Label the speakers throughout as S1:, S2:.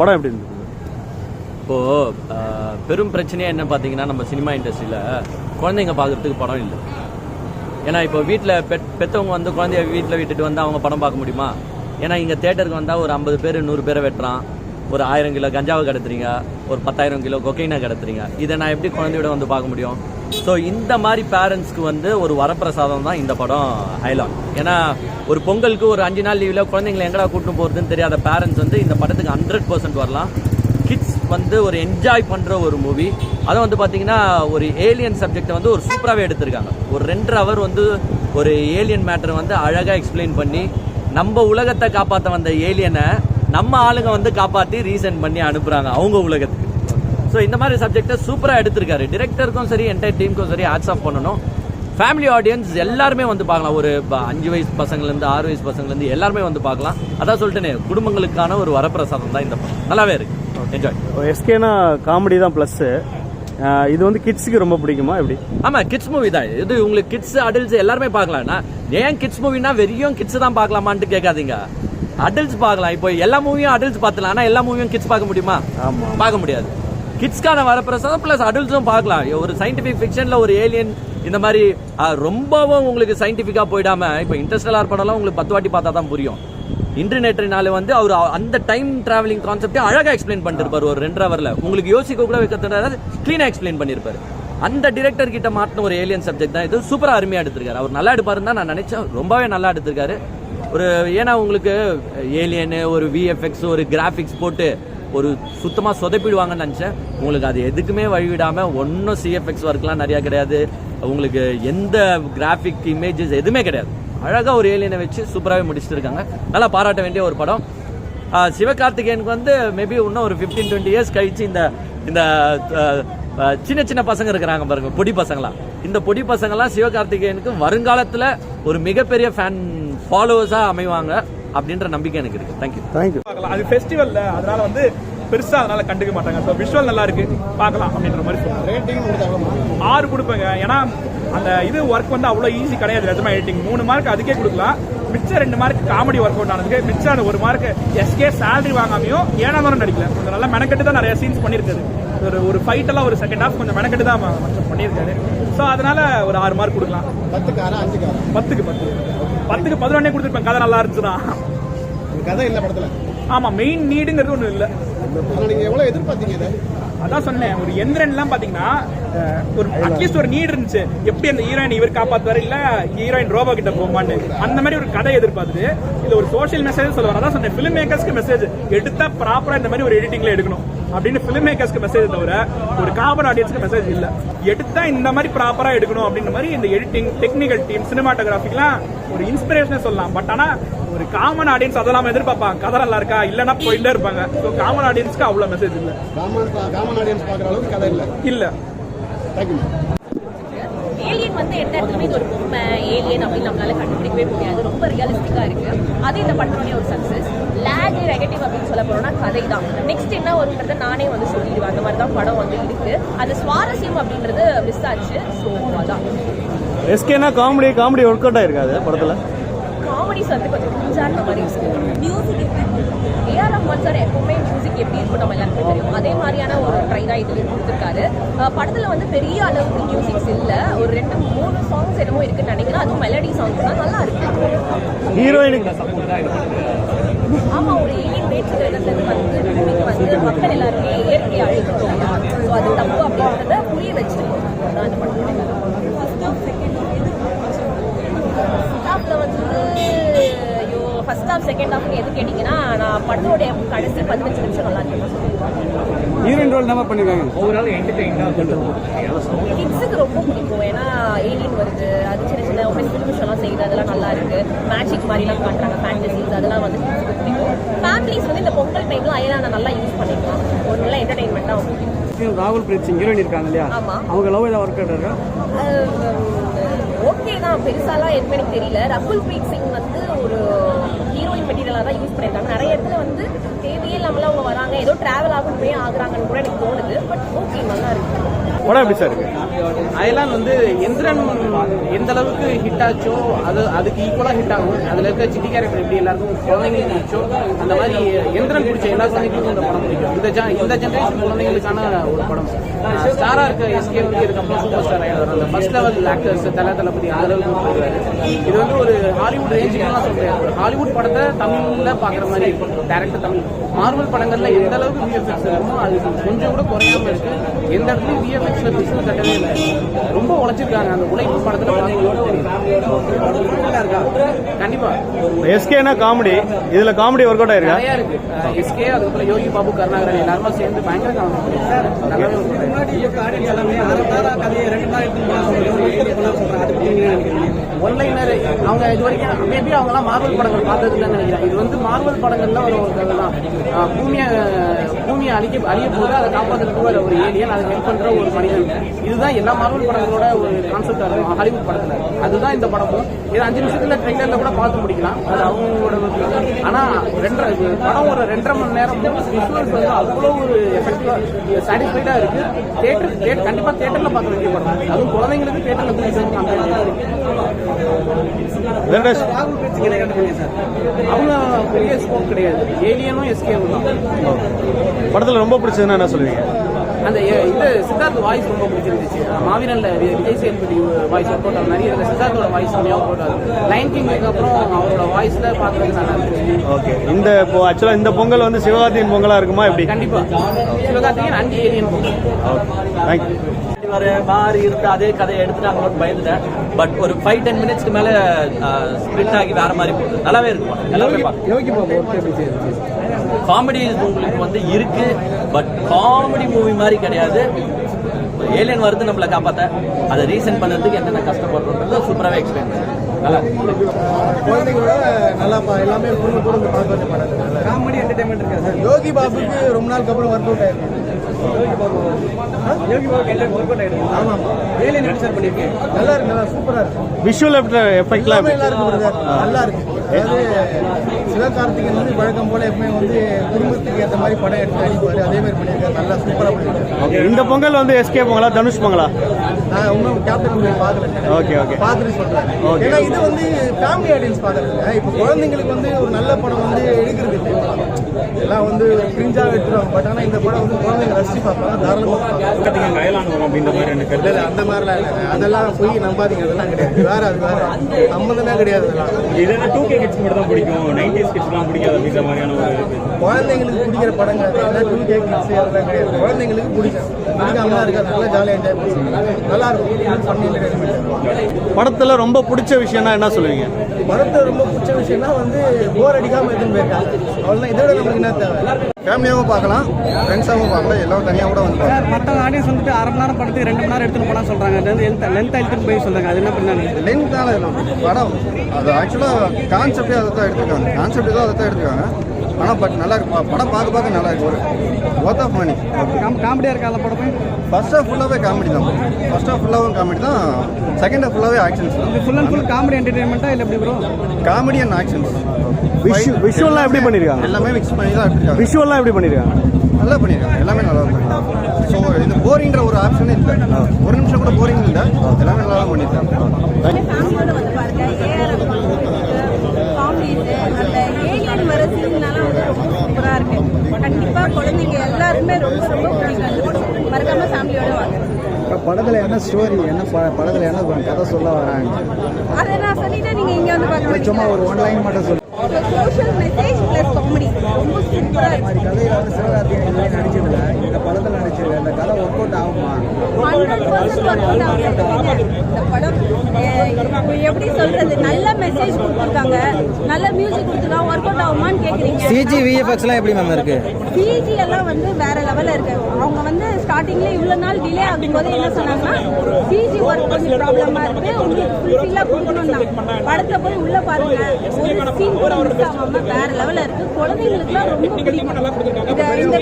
S1: படம் எப்படி இருந்தது?
S2: இப்போது பெரும் பிரச்சனையாக என்ன பார்த்தீங்கன்னா நம்ம சினிமா இண்டஸ்ட்ரியில் குழந்தைங்க பார்க்குறதுக்கு படம் இல்லை. ஏன்னா இப்போ வீட்டில் பெத் பெற்றவங்க வந்து குழந்தைய வீட்டில் விட்டுட்டு வந்து அவங்க படம் பார்க்க முடியுமா? ஏன்னா இங்கே தேட்டருக்கு வந்தால் ஒரு ஐம்பது பேர் நூறு பேரை வெட்டுறான். ஒரு ஆயிரம் கிலோ கஞ்சாவை கடத்துறீங்க ஒரு பத்தாயிரம் கிலோ கொக்கைனா கடத்துறீங்க. இதை நான் எப்படி குழந்தையோட வந்து பார்க்க முடியும்? ஸோ இந்த மாதிரி பேரண்ட்ஸ்க்கு வந்து ஒரு வரப்பிரசாதம் தான் இந்த படம் ஐலான் ஏன்னா ஒரு பொங்கலுக்கு ஒரு அஞ்சு நாள் லீவில் குழந்தைங்களை எங்கடா கூட்டு போகிறதுன்னு தெரியாத பேரண்ட்ஸ் வந்து இந்த படத்துக்கு ஹண்ட்ரட் பர்சன்ட் வரலாம். கிட்ஸ் வந்து ஒரு என்ஜாய் பண்ணுற ஒரு மூவி அதுவும் வந்து பார்த்தீங்கன்னா ஒரு ஏலியன் சப்ஜெக்டை வந்து ஒரு சூப்பராகவே எடுத்திருக்காங்க. ஒரு ரெண்டு ஹவர் வந்து ஒரு ஏலியன் மேட்டரை வந்து அழகாக எக்ஸ்பிளைன் பண்ணி நம்ம உலகத்தை காப்பாற்ற வந்த ஏலியனை நம்ம ஆளுங்க வந்து காப்பாற்றி ரீசன் பண்ணி அனுப்புகிறாங்க அவங்க உலகத்துக்கு. ஸோ இந்த மாதிரி சப்ஜெக்டை சூப்பராக எடுத்திருக்காரு. டிரெக்டருக்கும் சரி என்டையர் டீமுக்கும் சரி ஹேட்ஸ் ஆஃப் பண்ணணும். ஃபேமிலி ஆடியன்ஸ் எல்லாருமே வந்து பார்க்கலாம். ஒரு அஞ்சு வயசு பசங்கள்லேருந்து ஆறு வயசு பசங்கள்லேருந்து எல்லாருமே வந்து பார்க்கலாம். அதான் சொல்லிட்டேனே குடும்பங்களுக்கான ஒரு வரப்பிரசாதம் தான் இந்த படம். நல்லாவே இருக்கு. என்ஜாய்
S1: எஸ்கேனா காமெடி தான் ப்ளஸ்ஸு இது வந்து கிட்ஸுக்கு ரொம்ப பிடிக்குமா எப்படி?
S2: ஆமா கிட்ஸ் மூவி தான். இது உங்களுக்கு கிட்ஸ் அடல்ட்ஸ் எல்லாருமே பார்க்கலாம். நான் ஏன் கிட்ஸ் மூவினா வெறியும் கிட்ஸ் தான் பார்க்கலாமான்ட்டு கேட்காதீங்க. அடல்ட்ஸ் பார்க்கலாம். இப்போ எல்லா மூவியும் அடல்ட்ஸ் பார்த்துலாம் ஆனா எல்லா மூவியும் கிட்ஸ் பார்க்க முடியுமா?
S1: ஆமாம்
S2: பார்க்க முடியாது. கிட்ஸ்க்கான வரப்பிரசாதம் ப்ளஸ் அடல்ட்ஸும் பார்க்கலாம். ஒரு சயின்டிஃபிக் ஃபிக்ஷனில் ஒரு ஏலியன் இந்த மாதிரி ரொம்பவும் உங்களுக்கு சயின்டிஃபிக்காக போயிடாம இப்போ இன்ட்ரெஸ்டலாக படம்லாம் உங்களுக்கு பத்து வாட்டி பார்த்தா தான் புரியும். இன்டர்நெட்னால வந்து அவர் அந்த டைம் டிராவலிங் கான்செப்டே அழகாக எக்ஸ்பிளைன் பண்ணிருப்பார் ஒரு ரெண்டு ஹவரில் உங்களுக்கு யோசிக்க கூட வைக்க தெரியாத க்ளீனாக எக்ஸ்பிளைன் பண்ணியிருப்பாரு அந்த டிரெக்டர் கிட்ட மாட்டின ஒரு ஏலியன் சப்ஜெக்ட் தான் இது. சூப்பராக அருமையாக எடுத்திருக்காரு. அவர் நல்லா எடுப்பாருன்னு தான் நான் நினச்சேன். ரொம்பவே நல்லா எடுத்திருக்காரு. ஒரு ஏன்னா உங்களுக்கு ஏலியனு ஒரு விஎஃப்எக்ஸ் ஒரு கிராஃபிக்ஸ் போட்டு ஒரு சுத்தமாக சொதப்பிடுவாங்கன்னு நினச்சேன். உங்களுக்கு அது எதுக்குமே வழிவிடாமல் ஒன்றும் சிஎஃப்எக்ஸ் ஒர்க்லாம் நிறையா கிடையாது. உங்களுக்கு எந்த கிராஃபிக் இமேஜஸ் எதுவுமே கிடையாது. அழகாக ஒரு ஏலியனை வச்சு சூப்பராகவே முடிச்சிருக்காங்க நல்லா பாராட்ட வேண்டிய ஒரு படம். சிவகார்த்திகேயனுக்கு வந்து மேபி இன்னும் ஒரு ஃபிஃப்டீன் டுவெண்ட்டி இயர்ஸ் கழிச்சு இந்த இந்த சின்ன சின்ன பசங்க இருக்கிறாங்க பாருங்க பொடி பசங்களாம் இந்த பொடி பசங்கள்லாம் சிவகார்த்திகேயனுக்கு வருங்காலத்தில் ஒரு மிகப்பெரிய ஃபேன் ஃபாலோவர்ஸாக அமைவாங்க. அப்படின்ற நம்பிக்கை எனக்கு இருக்கு. தேங்க்யூ
S1: தேங்க்யூ
S3: பார்க்கலாம். அது ஃபெஸ்டிவல்ல அதனால வந்து பெருசா அதனால கண்டுக்க மாட்டாங்க. ஸோ விஷுவல் நல்லா இருக்கு. பார்க்கலாம் அப்படின்ற மாதிரி சொல்லுவாங்க ரேட்டிங் ஆறு கொடுப்பேங்க. ஏன்னா அந்த இது ஒர்க் வந்து அவ்வளோ ஈஸி கிடையாது. ரெஜமா எடிட்டிங் மூணு மார்க் அதுக்கே கொடுக்கலாம். மிச்சம் ரெண்டு மார்க் காமெடி ஒர்க் அவுட் ஆனதுக்கு மிச்சம் ஒரு மார்க் எஸ்கே சேலரி வாங்காமையும் ஏனாமரம் நடிக்கல. கொஞ்சம் நல்லா மெனக்கெட்டு தான் நிறைய சீன்ஸ் பண்ணியிருக்காரு. ஒரு ஒரு ஃபைட் எல்லாம் ஒரு செகண்ட் ஹாஃப் கொஞ்சம் மெனக்கெட்டு தான் பண்ணியிருக்காரு. ஸோ அதனால ஒரு ஆறு மார்க் கொடுக்கலாம்.
S4: பத்துக்கு ஆறா? அஞ்சுக்கு ஆறா?
S3: பத்துக்கு பத்து. பத்துக்கு பதினொன்னே கொடுத்துருப்பேன். கதை நல்லா இருந்துச்சுன்னா
S4: கதை இல்லை படத்துல.
S3: ஆமா மெயின் நீடுங்கிறது ஒன்றும் இல்லை.
S4: ஆனா நீங்க எவ்வளவு எதிர்பார்த்தீங்க இதை?
S3: அதான் சொன்னேன் ஒரு எந்திரன்லாம் பாத்தீங்கன்னா ஒரு அட்லீஸ்ட் ஒரு நீட் இருந்துச்சு. எப்படி அந்த ஹீரோயின் இவர் காப்பாத்துவாரு இல்ல ஹீரோயின் ரோபோ கிட்ட போமான்னு அந்த மாதிரி ஒரு கதை எதிர்பார்த்துட்டு இது ஒரு சோஷியல் மெசேஜ் சொல்லுவாங்க அதான் சொன்னேன் பிலிம் மேக்கர்ஸ்க்கு மெசேஜ் எடுத்தா ப்ராப்பரா இந்த மாதிரி ஒரு எடிட்டிங்ல எடுக்கணும். அப்படின்னு பிலிம் மேக்கர்ஸ்க்கு மெசேஜ் தவிர ஒரு காமன் ஆடியன்ஸ்க்கு மெசேஜ் இல்ல. எடுத்தா இந்த மாதிரி ப்ராப்பரா எடுக்கணும் அப்படின்ற மாதிரி இந்த எடிட்டிங் டெக்னிக்கல் டீம் சினிமாட்டோகிராஃபிக்லாம் ஒரு இன்ஸ்பிரேஷனே சொல்லலாம். பட் ஆனா ஒரு காமன் ஆடியன்ஸ் அதெல்லாம் எதிர்பார்ப்பாங்க. கதை நல்லா இருக்கா? இல்லைன்னா போயிட்டே இருப்பாங்க. ஸோ காமன் ஆடியன்ஸ்க்கு அவ்வளவு மெசேஜ் இல்ல.
S4: காமன் காமன் ஆடியன்ஸ் பாக்குற அளவுக்கு கதை இல்லை.
S3: இல்ல.
S4: தேங்க்யூ
S5: ஏலியன் வந்து எந்த இடத்துலயுமே இது ஒரு பொம்மை ஏலியன் அப்படின்னு நம்மளால கண்டுபிடிக்கவே முடியாது. ரொம்ப ரியலிஸ்டிக்கா இருக்கு. அது இந்த படத்துடைய ஒரு சக்சஸ் லேக் நெகட்டிவ் அப்படின்னு சொல்ல போறோம்னா கதை தான். நெக்ஸ்ட் என்ன வரும்ன்றத நானே வந்து சொல்லிடுவேன். அந்த மாதிரி தான் படம் வந்து இருக்கு. அது சுவாரஸ்யம் அப்படின்றது மிஸ் ஆச்சு. ஸோ அதான்.
S1: எஸ்கேனா காமெடி காமெடி ஒர்க் அவுட் ஆயிருக்காது படத்தில்?
S5: காமெடிஸ் வந்து கொஞ்சம் குஞ்சார்ந்த மாதிரி இருக்கு மியூசிக் ஏஆர் ரஹ்மான் சார் எப்பவுமே மியூசிக் எப்படி இருக்கும் நம்ம எல்லாருக்கும் தெரியும். அதே மாதிரியான ஒரு ட்ரை தான் இதுலையும் கொடுத்துருக்காரு. படத்துல வந்து பெரிய அளவுக்கு மியூசிக்ஸ் இல்ல. ஒரு ரெண்டு மூணு சாங்ஸ் என்னமோ இருக்குன்னு நினைக்கிறேன். அதுவும் மெலடி சாங்ஸ் தான். நல்லா இருக்கு.
S1: ஹீரோயினுக்கு
S5: ஆமா ஒரு ஏலியன் வேற்றுக்கிறது வந்து பூமிக்கு வந்து மக்கள் எல்லாருமே இயற்கையை அழிக்கிறோம் ஸோ அது தப்பு அப்படின்றத புரிய வச்சிருக்கோம். அதான் இந்த படத்தோட ஃபர்ஸ்ட் ஹாஃப்ல வந்து ஐயோ ஃபர்ஸ்ட் ஹாஃப் செகண்ட் ஹாஃப் எது கேட்டிங்கன்னா நான் படத்தோடைய கடைசி பதினஞ்சு நிமிஷம் நல்லா இருக்கு
S1: ஹீரோயின் ரோல் என்ன பண்ணிருக்காங்க?
S5: கிட்ஸுக்கு ரொம்ப பிடிக்கும். ஏன்னா ஏலியன் வருது அது சின்ன சின்ன ஒப்பன் ஃபிலிமிஷன்லாம் செய்யுது அதெல்லாம் நல்லா இருக்கு. மேஜிக் மாதிரிலாம் பண்ணுறாங்க ஃபேண்டசிஸ் அதெல்லாம் வந்து பிடிக்கும். ஃபேமிலிஸ் வந்து இந்த பொங்கல் டைம்ல அயலான நல்லா யூஸ் பண்ணிக்கலாம். ஒரு நல்ல என்டர்டைன்மெண்ட்டாக பிடிக்கும்
S1: ராகுல் பிரீத் சிங் ஹீரோயின் இருக்காங்க இல்லையா?
S5: ஆமா.
S1: அவங்க லவ் ஏதாவது ஒர்க் அவுட் இருக்கா
S5: ஓகே தான். பெருசாலாம் எதுவுமே எனக்கு தெரியல. ரகுல் பிரீத் சிங் வந்து ஒரு ஹீரோயின் மெட்டீரியலாக தான் யூஸ் பண்ணியிருக்காங்க நிறைய இடத்துல வந்து தேவையே இல்லாமலாம் அவங்க வராங்க ஏதோ டிராவல் ஆகும் போய் ஆகுறாங்கன்னு கூட எனக்கு தோணுது பட் ஓகே நல்லா இருக்கு
S1: படம் எப்படி சார் இருக்கு?
S6: அயலான் வந்து எந்திரன் எந்த அளவுக்கு ஹிட் ஆச்சோ அது அதுக்கு ஈக்குவலாக ஹிட் ஆகும். அதில் இருக்க சிட்டி கேரக்டர் எப்படி எல்லாருக்கும் குழந்தைங்களுக்கு பிடிச்சோ அந்த மாதிரி எந்திரன் பிடிச்ச எல்லா குழந்தைங்களுக்கும் இந்த படம் பிடிக்கும். இந்த ஜா இந்த ஜென்ரேஷன் குழந்தைங்களுக்கான ஒரு படம். ஸ்டாராக இருக்க எஸ்கே வந்து இதுக்கப்புறம் சூப்பர் ஸ்டார் ஆகிடுவார் அந்த ஃபர்ஸ்ட் லெவல் ஆக்டர்ஸ் தலை தளபதி அந்த அளவுக்கு போயிடுவாரு. இது வந்து ஒரு ஹாலிவுட் ரேஞ்சுக்குலாம் சொல்கிறேன் ஒரு ஹாலிவுட் படத்தை தமிழில் பார்க்குற மாதிரி இருக்கும். டேரக்டர் தமிழ். மார்வல் படங்களில் எந்த அளவுக்கு விஎஃப்எக்ஸ் இருக்குமோ அது கொஞ்சம் கூட குறையாம இருக்கு. எந்த இடத்துலையும் விஎஃப்எக்ஸில் பிசினஸ் கட்டவே இல்லை. ரொம்ப உழைச்சிருக்காங்க. அந்த உழைப்பு படத்தில் கண்டிப்பா.
S1: எஸ்கேனா காமெடி. இதுல காமெடி ஒர்க் அவுட் ஆயிருக்கா?
S6: நிறைய இருக்கு. எஸ்கே அதுக்கப்புறம் யோகி பாபு கருணாகரன் எல்லாருமே சேர்ந்து பயங்கர காமெடி. நல்லாவே ஒன்லைனர் அவங்க இது வரைக்கும் மேபி அவங்கலாம் மார்வல் படங்கள் பார்த்தது இல்லைன்னு நினைக்கிறேன். இது வந்து மார்வல் படங்கள்ல ஒரு ஒரு தான் பூமியை பூமியை அழிக்க அழிய போது அதை காப்பாற்றுறதுக்கு ஒரு ஒரு ஏலியன் அதை ஹெல்ப் பண்ற ஒரு மனிதன். இதுதான் எல்லா மார்வல் படங்களோட ஒரு கான்செப்டா இருக்கும் ஹாலிவுட் படத்துல. அதுதான் இந்த படமும். இது அஞ்சு நிமிஷத்துல ட்ரெய்லர்ல கூட பார்த்து முடிக்கலாம். அது அவங்களோட ஆனா ரெண்டரை படம் ஒரு ரெண்டரை மணி நேரம் விசுவல்ஸ் வந்து அவ்வளோ ஒரு எஃபெக்டிவா சாட்டிஸ்ஃபைடா இருக்கு. தேட்டர் கண்டிப்பா தேட்டர்ல பார்க்க வேண்டிய படம். அதுவும் குழந்தைங்களுக்கு தேட்டர்ல போய் கம்பெனி
S1: வெங்கடேஷ்.
S6: அவங்க பெரிய ஸ்கோப் கிடையாது. ஏலியனும் எஸ்கேவும் தான்.
S1: படத்துல ரொம்ப பிடிச்சதுன்னா என்ன சொல்லுவீங்க?
S6: அந்த இது சித்தார்த் வாய்ஸ் ரொம்ப பிடிச்சிருந்துச்சு. மாவீரன்ல Vijay Sethupathi voice work out ஆகும் நிறைய இதுல சித்தார்த்தோட வாய்ஸ் செம்மையா ஒர்க் அவுட் ஆகுது லைன் கிங்க்கு அப்புறம் அவரோட வாய்ஸ்ல பாக்குறது நல்லா இருந்துச்சு.
S1: ஓகே இந்த இப்போ ஆக்சுவலா இந்த பொங்கல் வந்து சிவகார்த்தியின் பொங்கலா இருக்குமா எப்படி?
S6: கண்டிப்பா. சிவகார்த்திகேயன் அண்ட் ஏலியன்
S1: தேங்க்யூ
S2: வர மாதிரி இருந்து அதே கதையை எடுத்துட்டாங்கன்னு பயந்துட்டேன். பட் ஒரு ஃபைவ் டென் மினிட்ஸ்க்கு மேல ஸ்பிரிட் ஆகி வேற மாதிரி போகுது. நல்லாவே இருக்கும்
S4: செய்யுது?
S2: காமெடி உங்களுக்கு வந்து இருக்கு பட் காமெடி மூவி மாதிரி கிடையாது. ஏலியன் வருது நம்மளை காப்பாத்த அதை ரீசன் பண்ணுறதுக்கு என்னென்ன கஷ்டப்படுறோன்றது சூப்பராகவே எக்ஸ்பிளைன் நல்லா. இருக்கு.
S4: குழந்தைங்களோட நல்லா எல்லாமே குடும்ப கூட காமெடி என்டர்டைன்மெண்ட் இருக்கா சார்? யோகி பாபுக்கு ரொம்ப நாளுக்கு அப்புறம் ஒர்க் அவுட் ஆயிருக்கு. யோகி பாபு யோகி பாபு ஒர்க் அவுட் ஆயிருக்கு ஆமா ஆமா. ஏலியன் எப்படி சார் பண்ணிருக்கேன் நல்லா இருக்கு நல்லா சூப்பரா இருக்கு.
S1: விஷுவல் எஃபெக்ட்லாம்
S4: எல்லாமே நல்லா இருக்கு brother. நல்லா இருக்கு. அதாவது சிவகார்த்திகேயன் வந்து வழக்கம் போல எப்பவுமே வந்து குடும்பத்துக்கு ஏற்ற மாதிரி படம் எடுத்து அடிப்பாரு. அதே மாதிரி பண்ணியிருக்காரு. நல்லா சூப்பரா பண்ணியிருக்காரு.
S1: இந்த பொங்கல் வந்து எஸ்கே பொங்கலா தனுஷ் பொங்கலா?
S4: நான் இன்னும் கேப்டன் பார்க்கல.
S1: ஓகே ஓகே
S4: பார்த்துட்டு சொல்றேன். ஏன்னா இது வந்து ஃபேமிலி ஆடியன்ஸ் பார்க்கறது இப்போ குழந்தைங்களுக்கு வந்து ஒரு நல்ல படம் வந்து எடுக்கிறது எல்லாம் வந்து கிரிஞ்சா எடுத்துருவாங்க பட் ஆனால் இந்த படம் வந்து குழந்தைங்க ரசிச்சு பார்ப்பாங்க. தாராளமாக பார்ப்பாங்க. இல்ல, இல்ல, அந்த மாதிரிலாம் இல்லை அதெல்லாம் போய் நம்பாதீங்க. அதெல்லாம் கிடையாது. வேற அது வேற. சம்மந்தமே கிடையாது அதெல்லாம்.
S7: இதெல்லாம் டூ கே கிட்ஸ் மட்டும் தான் பிடிக்கும். நைன்டிஸ் கிட்ஸ்லாம் பிடிக்காது அப்படின்ற மாதிரியான ஒரு
S4: குழந்தைங்களுக்கு பிடிக்கிற படங்கள் அதெல்லாம் டூ கே கிட்ஸ் அதெல்லாம் கிடையாது. குழந்தைங்களுக்கு பிடிக்கும். பிடிக்காமலாம் இருக்காது. நல்லா ஜாலியாக என்ஜாய் பண்ணுவாங்க. நல்லா இருக்கும். பண்ணி
S1: படத்துல ரொம்ப பிடிச்ச விஷயம்னா என்ன சொல்லுவீங்க?
S4: படத்தை ரொம்ப பிடிச்ச விஷயம்னா வந்து போர் அடிக்காம எடுத்துன்னு போயிருக்காங்க. அவ்வளோதான் இதோட நமக்கு என்ன தேவை? ஃபேமிலியாகவும் பார்க்கலாம் ஃப்ரெண்ட்ஸாகவும் பார்க்கலாம். எல்லாம் தனியாக கூட வந்து
S8: சார் மற்ற ஆடியன்ஸ் வந்துட்டு அரை மணி நேரம் படத்துக்கு ரெண்டு மணி நேரம் எடுத்துட்டு போனா சொல்றாங்க. லென்த் லென்த் எடுத்துட்டு போய் சொல்றாங்க. அது என்ன பண்ணாங்க?
S4: லென்த்தால படம். அது ஆக்சுவலாக கான்செப்டே அதை தான் எடுத்துருக்காங்க. கான்செப்ட் தான் அதை தான் எடுத்துருக்காங்க. ஆனால் பட் நல்லா இருக்கு படம் பார்க்க பார்க்க நல்லா இருக்கு ஒரு ஒர்த் ஆஃப் மணி
S8: காமெடியா இருக்கா அந்த படம்?
S4: ஃபர்ஸ்ட் ஹாஃப் ஃபுல்லாகவே காமெடி தான். ஃபர்ஸ்ட் ஹாஃப் ஃபுல்லாகவும் காமெடி தான். செகண்ட் ஹாஃப் ஃபுல்லாகவே ஆக்ஷன்ஸ் தான்.
S8: இது ஃபுல் அண்ட் ஃபுல் காமெடி என்டர்டைன்மெண்ட்டா இல்லை எப்படி ப்ரோ
S4: காமெடி அண்ட் ஆக்ஷன்ஸ்
S1: விஷு விஷுவல்லாம் எப்படி பண்ணியிருக்காங்க
S4: எல்லாமே மிக்ஸ் பண்ணி தான் எடுத்துருக்காங்க.
S1: விஷுவல்லாம் எப்படி பண்ணியிருக்காங்க
S4: நல்லா பண்ணியிருக்காங்க எல்லாமே நல்லா பண்ணியிருக்காங்க ஸோ இது போரிங்கிற ஒரு ஆப்ஷனே இல்லை. ஒரு நிமிஷம் கூட போரிங் இல்லை. எல்லாமே நல்லா பண்ணியிருக்காங்க
S9: ஃபேமிலியோட வந்து பாருங்க ஏஆர் காமெடிஸ் அந்த ஏலியன் வர சீன்லாம் வந்து ரொம்ப சூப்பரா இருக்கு கண்டிப்பா குழந்தைங்க எல்லாருமே ரொம்ப ரொம்ப பிடிக்கும். மறக்காம ஃபேமிலியோட வாங்க.
S8: படத்துல என்ன ஸ்டோரி என்ன படத்துல என்ன கதை சொல்ல வராங்க?
S9: அதை நான் சொல்லிட்டேன் நீங்க இங்க வந்து பார்க்க
S8: சும்மா ஒரு ஒன் லைன் மட்டும் சொல்லு.
S9: சோஷியல் மெசேஜ் பிளஸ் காமெடி ரொம்ப சூப்பரா இருக்கு.
S8: கதையில வந்து சிவகார்த்திகேயன் நடிச்சதுல இந்த படத்துல நடிச்சது இந்த கதை ஒர்க் அவுட் ஆகுமா
S9: ஹண்ட்ரட் பர்சன்ட் ஒர்க் அவுட் ஆகுது இந்த படம் அஹ், எப்படி சொல்றது நல்ல மெசேஜ் கொடுத்துருக்காங்க நல்ல மியூசிக் கொடுத்துருக்காங்க ஒர்க் அவுட் ஆகுமான்னு கேக்குறீங்க
S8: சிஜி விஎஃப்எக்ஸ்லாம் எப்படி மேம் இருக்கு
S9: பிஜி எல்லாம் வந்து வேற லெவல்ல இருக்கு அவங்க வந்து ஸ்டார்டிங்ல இவ்வளவு நாள் டிலே ஆகும்போது என்ன சொன்னாங்கன்னா பிஜி ஒர்க் கொஞ்சம் ப்ராப்ளமா இருக்கு உங்களுக்கு ஃபுல்ஃபில்லா கொடுக்கணும் படத்துல போய் உள்ள பாருங்க ஒரு சீன் கூட மிஸ் ஆகாம வேற லெவல்ல இருக்கு குழந்தைங்களுக்குலாம் ரொம்ப பிடிக்கும் இந்த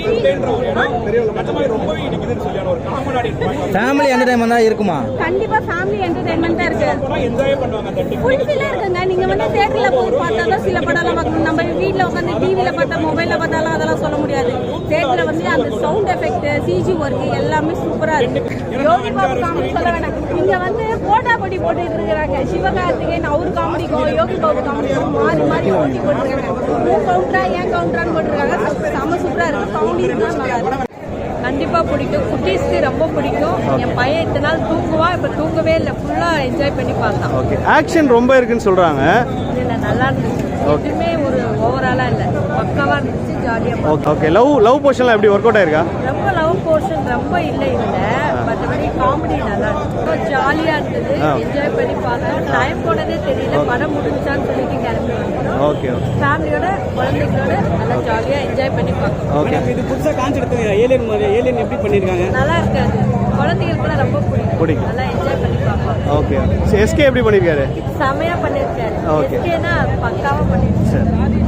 S8: ஃபேமிலி
S10: என்டர்டைன்மெண்ட் இருக்குமா?
S9: கண்டிப்பா ஃபேமிலி என்டர்டைன்மெண்டா இருக்கு.
S3: என்ஜாய் பண்ணுவாங்க
S9: ஃபுல்ஃபில்லா இருக்குங்க. நீங்க வந்து தியேட்டர்ல போய் பார்த்தா தான் சில படம்லாம் பார்க்கணும். நம்ம வீட்ல உட்காந்து டிவில பார்த்தா மொபைல்ல பார்த்தாலும் அதெல்லாம் சொல்ல முடியாது. தியேட்டர்ல வந்து அந்த சவுண்ட் எஃபெக்ட் சிஜி ஒர்க் எல்லாமே சூப்பரா இருக்கு. யோகி பாபு காமெடி சொல்ல வேணாம். இங்க வந்து போட்டா போட்டி போட்டுட்டு இருக்கிறாங்க. சிவகார்த்திகேயன் அவர் காமெடிக்கும் யோகி பாபு காமெடிக்கும் மாறி மாறி போட்டி போட்டுருக்காங்க. உன் கவுண்டரா ஏன் கவுண்டரான்னு போட்டுருக்காங்க? செம சூப்பரா இருக்கு. காமெடி நல்லா இருக்கு.
S11: கண்டிப்பா பிடிக்கும். குட்டீஸ்க்கு ரொம்ப பிடிக்கும். என் பையன் இத்தனை நாள் தூங்குவா இப்ப தூங்கவே இல்லை. ஃபுல்லா என்ஜாய் பண்ணி பார்த்தான்.
S1: ஓகே ஆக்ஷன் ரொம்ப இருக்குன்னு சொல்கிறாங்க
S11: இல்ல நல்லா இருந்துச்சு. எதுவுமே ஒரு ஓவராலா இல்ல. பக்காவா இருந்துச்சு ஜாலியா
S1: ஓகே ஓகே லவ் லவ் போர்ஷன்லாம் எப்படி ஒர்க் அவுட் ஆயிருக்கா?
S11: ரொம்ப லவ் போர்ஷன் ரொம்ப இல்ல இதுல. மற்றபடி காமெடி நல்லா இருந்துச்சு. ஜாலியா இருந்தது. என்ஜாய் பண்ணி பார்த்தோம். டைம் போனதே தெரியல. படம் முடிஞ்சான்னு சொல்லிட்டு கிளம்பி வந்தோம்
S1: ஓகே ஓகே
S11: ஃபேமிலியோட குழந்தைங்களோட நல்லா ஜாலியா என்ஜாய் பண்ணி பார்த்தோம்.
S1: ஓகே
S8: இது புதுசாக கான்செப்ட் எடுத்து ஏலியன் மாதிரி ஏலியன் எப்படி பண்ணியிருக்காங்க
S11: நல்லா இருக்காது குழந்தைங்களுக்கு ரொம்ப பிடிக்கும்.
S1: பிடிக்கும்.
S11: நல்லா என்ஜாய் பண்ணி
S1: ஓகே எஸ்கே எப்படி பண்ணியிருக்காரு
S11: செமையா பண்ணிருக்காரு.
S1: Okay.
S11: எஸ்கேனா பக்காவா பண்ணிருக்காரு.
S1: சரி.